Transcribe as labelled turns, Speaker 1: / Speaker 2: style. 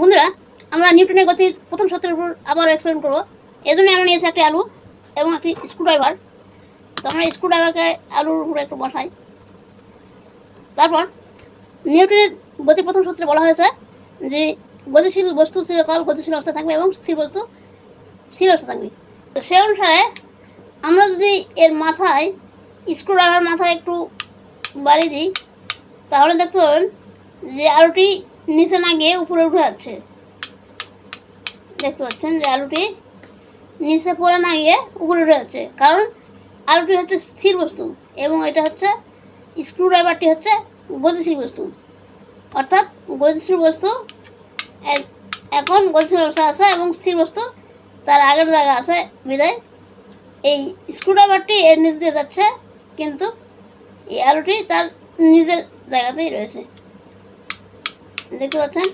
Speaker 1: বন্ধুরা, আমরা নিউটনের গতির প্রথম সূত্রের উপর আবার এক্সপ্লেন করব। এই জন্য আমরা নিয়েছি একটি আলু এবং একটি স্ক্রুড্রাইভার তো আমরা স্ক্রুড্রাইভারকে আলুর উপরে একটু বসাই। তারপর নিউটনের গতির প্রথম সূত্রে বলা হয়েছে যে গতিশীল বস্তু চিরকাল গতিশীল অবস্থা থাকবে এবং স্থির বস্তু স্থির অবস্থা থাকবে। তো সে অনুসারে আমরা যদি এর মাথায় স্ক্রুড্রাইভার মাথায় একটু বাড়ি দিই, তাহলে দেখতে পাবেন যে আলুটি নিচে না গিয়ে উপরে উঠে যাচ্ছে। দেখতে পাচ্ছেন যে আলুটি নিচে পড়ে না গিয়ে উপরে উঠে যাচ্ছে। কারণ আলুটি হচ্ছে স্থির বস্তু এবং এটা হচ্ছে স্ক্রুড্রাইভারটি হচ্ছে গতিশীল বস্তু। অর্থাৎ গতিশীল বস্তু এখন গতিশীল অবস্থা আছে এবং স্থির বস্তু তার আগের জায়গা আছে। বিদায়। এই স্ক্রুড্রাইভারটি এর নিচ দিয়ে যাচ্ছে, কিন্তু এই আলুটি তার নিজের জায়গাতেই রয়েছে। দেখতে পাচ্ছেন?